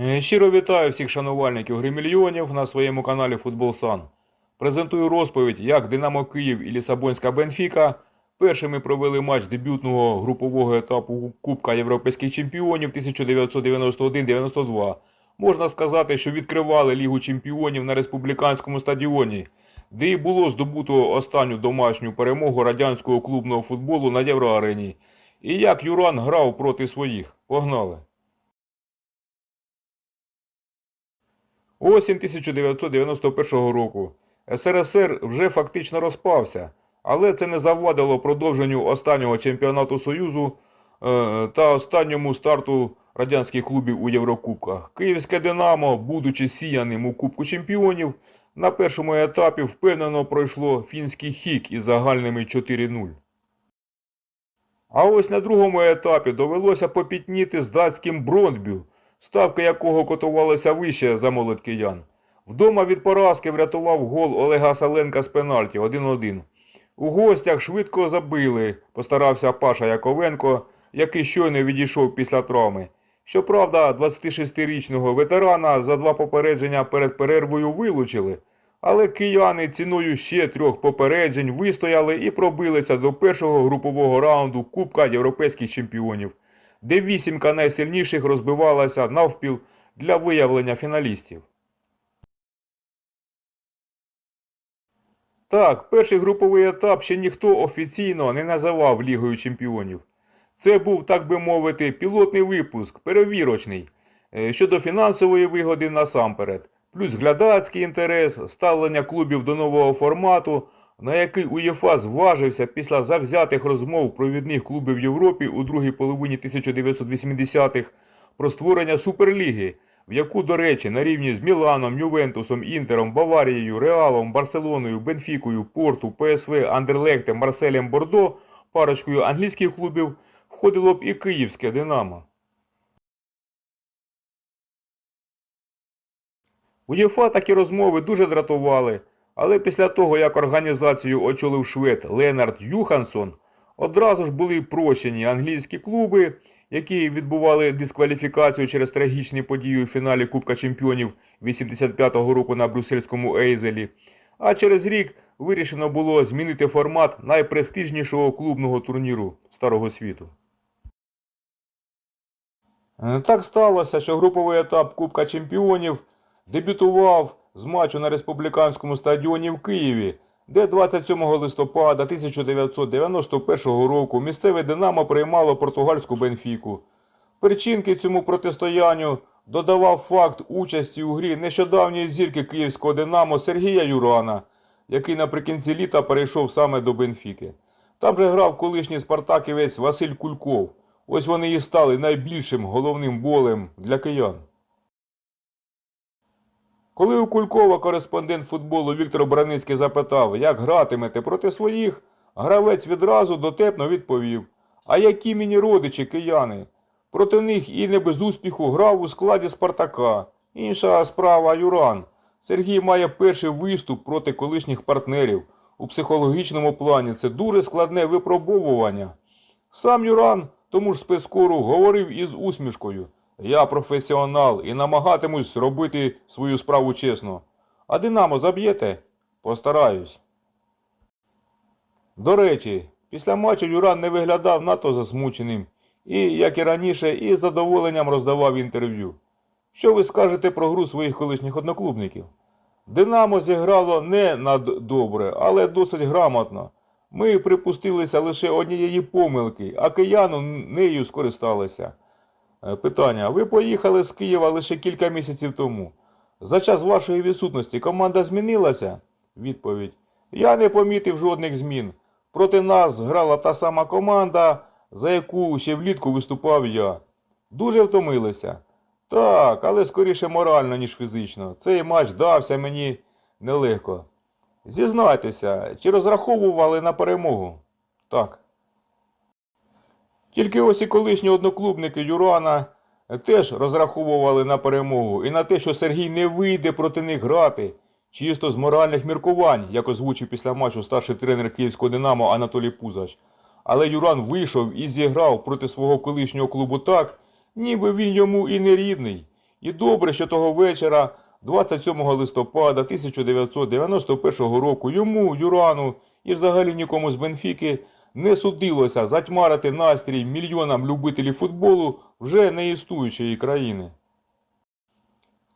Е, Щиро вітаю всіх шанувальників гримільйонів на своєму каналі Футбол Сан. Презентую розповідь, як Динамо Київ і Лісабонська Бенфіка першими провели матч дебютного групового етапу Кубка Європейських чемпіонів 1991-92. Можна сказати, що відкривали Лігу чемпіонів на республіканському стадіоні, де і було здобуто останню домашню перемогу радянського клубного футболу на Євроарені. І як Юран грав проти своїх. Погнали! Осінь 1991 року. СРСР вже фактично розпався, але це не завадило продовженню останнього чемпіонату Союзу е, та останньому старту радянських клубів у Єврокубках. Київське Динамо, будучи сіяним у Кубку чемпіонів, на першому етапі впевнено пройшло фінський хік із загальними 4-0. А ось на другому етапі довелося попітніти з датським Брондбю, ставка якого котувалася вище за молодь киян. Вдома від поразки врятував гол Олега Саленка з пенальті 1-1. У гостях швидко забили, постарався Паша Яковенко, який щойно відійшов після травми. Щоправда, 26-річного ветерана за два попередження перед перервою вилучили, але кияни ціною ще трьох попереджень вистояли і пробилися до першого групового раунду Кубка Європейських чемпіонів, де вісімка найсильніших розбивалася навпіл для виявлення фіналістів. Так, перший груповий етап ще ніхто офіційно не називав Лігою чемпіонів. Це був, так би мовити, пілотний випуск, перевірочний, е, щодо фінансової вигоди насамперед, плюс глядацький інтерес, ставлення клубів до нового формату, на який УЄФА зважився після завзятих розмов провідних клубів Європі у другій половині 1980-х про створення Суперліги, в яку, до речі, на рівні з Міланом, Ювентусом, Інтером, Баварією, Реалом, Барселоною, Бенфікою, Порту, ПСВ, Андерлехтем, Марселем Бордо, парочкою англійських клубів, входило б і київське Динамо. УЄФА такі розмови дуже дратували, але після того, як організацію очолив швед Ленард Юхансон, одразу ж були прощені англійські клуби, які відбували дискваліфікацію через трагічні події у фіналі Кубка Чемпіонів 85-го року на брюссельському Ейзелі. А через рік вирішено було змінити формат найпрестижнішого клубного турніру Старого світу. Е, Так сталося, що груповий етап Кубка Чемпіонів дебютував з матчу на республіканському стадіоні в Києві, де 27 листопада 1991 року місцеве Динамо приймало португальську Бенфіку. Причинки цьому протистоянню додавав факт участі у грі нещодавньої зірки київського Динамо Сергія Юрана, який наприкінці літа перейшов саме до Бенфіки. Там же грав колишній спартаківець Василь Кульков. Ось вони і стали найбільшим головним болем для киян. Коли у Кулькова кореспондент футболу Віктор Браницький запитав, як гратимете проти своїх, гравець відразу дотепно відповів: А які мені родичі кияни? Проти них і не без успіху грав у складі Спартака. Інша справа Юран. Сергій має перший виступ проти колишніх партнерів. У психологічному плані це дуже складне випробовування. Сам Юран тому ж спецкору говорив із усмішкою. Я професіонал і намагатимусь робити свою справу чесно. А Динамо заб'єте? Постараюсь. До речі, після матчу Юран не виглядав надто засмученим і, як і раніше, із задоволенням роздавав інтерв'ю. Що ви скажете про гру своїх колишніх одноклубників? Динамо зіграло не наддобре, але досить грамотно. Ми припустилися лише однієї помилки, а кияну нею скористалися. Е, Питання. Ви поїхали з Києва лише кілька місяців тому. За час вашої відсутності команда змінилася? Відповідь. Я не помітив жодних змін. Проти нас грала та сама команда, за яку ще влітку виступав я. Дуже втомилися. Так, але скоріше морально, ніж фізично. Цей матч дався мені нелегко. Зізнайтеся, чи розраховували на перемогу? Так. Тільки ось і колишні одноклубники Юрана теж розраховували на перемогу і на те, що Сергій не вийде проти них грати, чисто з моральних міркувань, як озвучив після матчу старший тренер київського Динамо Анатолій Пузач. Але Юран вийшов і зіграв проти свого колишнього клубу так, ніби він йому і не рідний, І добре, що того вечора, 27 листопада 1991 року, йому, Юрану і взагалі нікому з Бенфіки не судилося затьмарити настрій мільйонам любителів футболу вже неіснуючої країни.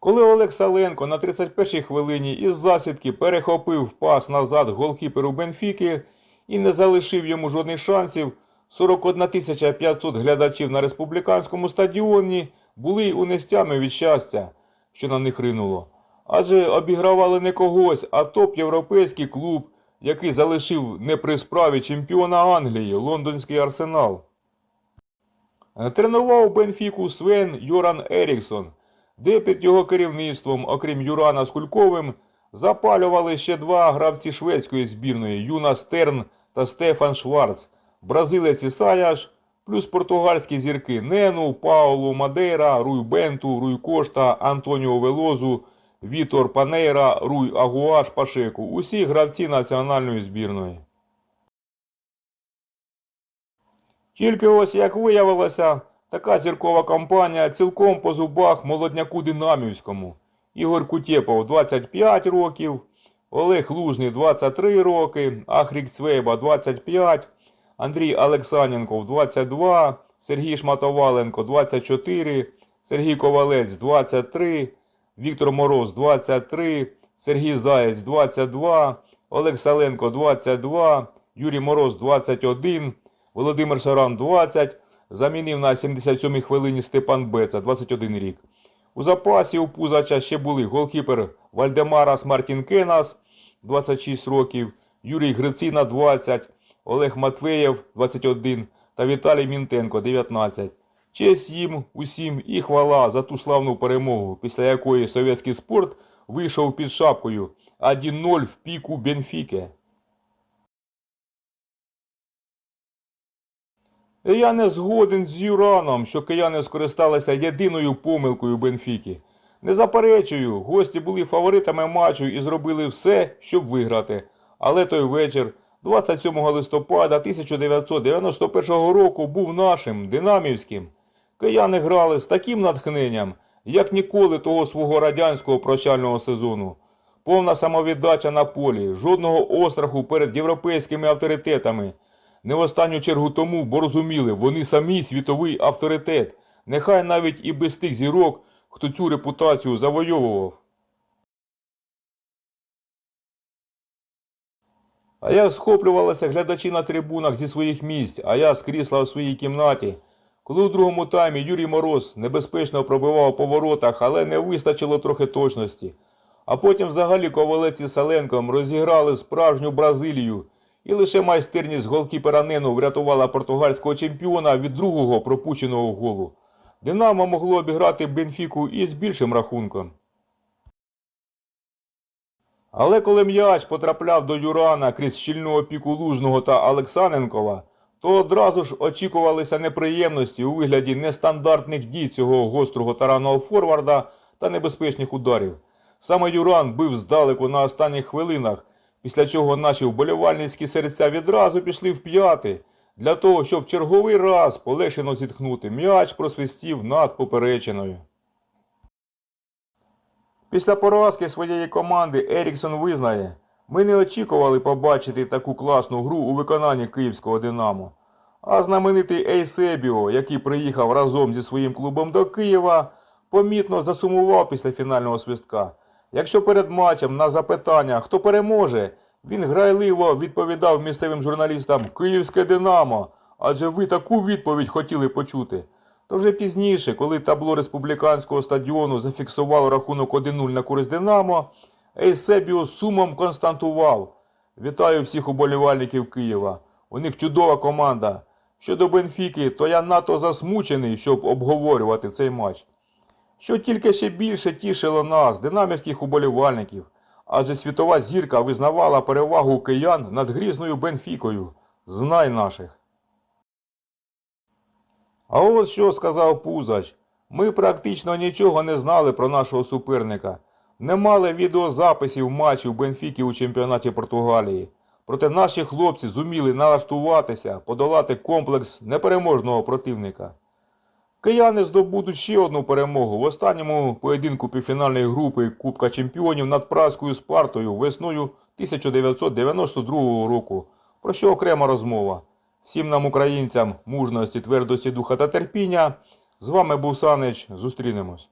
Коли Олег Саленко на 31-й хвилині із засідки перехопив пас назад голкіперу Бенфіки і не залишив йому жодних шансів, 41 500 глядачів на республіканському стадіоні були у нестями від щастя, що на них ринуло. Адже обігравали не когось, а топ-європейський клуб, який залишив не при справі чемпіона Англії, лондонський арсенал. Тренував Бенфіку Свен Йоран Еріксон, де під його керівництвом, окрім Юрана з Кульковим, запалювали ще два гравці шведської збірної Юна Стерн та Стефан Шварц, бразилець Ісаяш, плюс португальські зірки Нену, Паулу Мадейра, Руй Бенту, Руй Кошта, Антоніо Велозу, Вітор Панейра, Руй Агуаш Пашеку. Усі гравці національної збірної. Тільки ось як виявилося, така зіркова компанія цілком по зубах молодняку Динамівському. Ігор Кутєпов 25 років, Олег Лужний 23 роки, Ахрік Цвейба 25, Андрій Олексаненков 22, Сергій Шматоваленко 24, Сергій Ковалець 23, Віктор Мороз 23, Сергій Заєць 22, Олег Саленко 22, Юрій Мороз 21, Володимир Шаран 20, замінив на 77-й хвилині Степан Беца 21 рік. У запасі у Пузача ще були голкіпер Вальдемарас Мартінкенас 26 років, Юрій Грицина 20, Олег Матвеєв 21 та Віталій Мінтенко 19. Честь їм усім і хвала за ту славну перемогу, після якої совєтський спорт вийшов під шапкою 1-0 в піку Бенфіке. Я не згоден з Юраном, що кияни скористалися єдиною помилкою Бенфіки. Не заперечую, гості були фаворитами матчу і зробили все, щоб виграти. Але той вечір, 27 листопада 1991 року, був нашим, динамівським. Кияни грали з таким натхненням, як ніколи того свого радянського прощального сезону. Повна самовіддача на полі, жодного остраху перед європейськими авторитетами. Не в останню чергу тому, бо розуміли, вони самі світовий авторитет, нехай навіть і без тих зірок, хто цю репутацію завойовував. А як схоплювалися глядачі на трибунах зі своїх місць, а я з крісла у своїй кімнаті. Коли у другому таймі Юрій Мороз небезпечно пробивав по воротах, але не вистачило трохи точності. А потім взагалі Ковалець із Саленком розіграли справжню Бразилію, і лише майстерність голкіпера Нену врятувала португальського чемпіона від другого пропущеного голу. Динамо могло обіграти Бенфіку і з більшим рахунком. Але коли м'яч потрапляв до Юрана крізь щільну опіку Лужного та Олексаненкова, то одразу ж очікувалися неприємності у вигляді нестандартних дій цього гострого таранного форварда та небезпечних ударів. Саме Юран бив здалеку на останніх хвилинах, після чого наші вболівальницькі серця відразу пішли в п'яти. Для того, щоб в черговий раз полегшено зітхнути, м'яч просвистів над поперечиною. Після поразки своєї команди Еріксон визнає, ми не очікували побачити таку класну гру у виконанні київського Динамо. А знаменитий Ейсебіо, який приїхав разом зі своїм клубом до Києва, помітно засумував після фінального свистка. Якщо перед матчем на запитання, хто переможе, він грайливо відповідав місцевим журналістам Київське Динамо, адже ви таку відповідь хотіли почути. То вже пізніше, коли табло республіканського стадіону зафіксувало рахунок 1-0 на користь Динамо, Ейсебіо сумом константував. Вітаю всіх уболівальників Києва. У них чудова команда. Щодо Бенфіки, то я надто засмучений, щоб обговорювати цей матч. Що тільки ще більше тішило нас, динамівських уболівальників, адже світова зірка визнавала перевагу киян над грізною Бенфікою. Знай наших. А от що сказав Пузач. Ми практично нічого не знали про нашого суперника. Не мали відеозаписів матчів Бенфіки у чемпіонаті Португалії. Проте наші хлопці зуміли налаштуватися, подолати комплекс непереможного противника. Кияни здобудуть ще одну перемогу в останньому поєдинку півфінальної групи Кубка Чемпіонів над Празькою Спартою весною 1992 року. Про що окрема розмова. Всім нам, українцям, мужності, твердості духа та терпіння. З вами був Санич. Зустрінемось.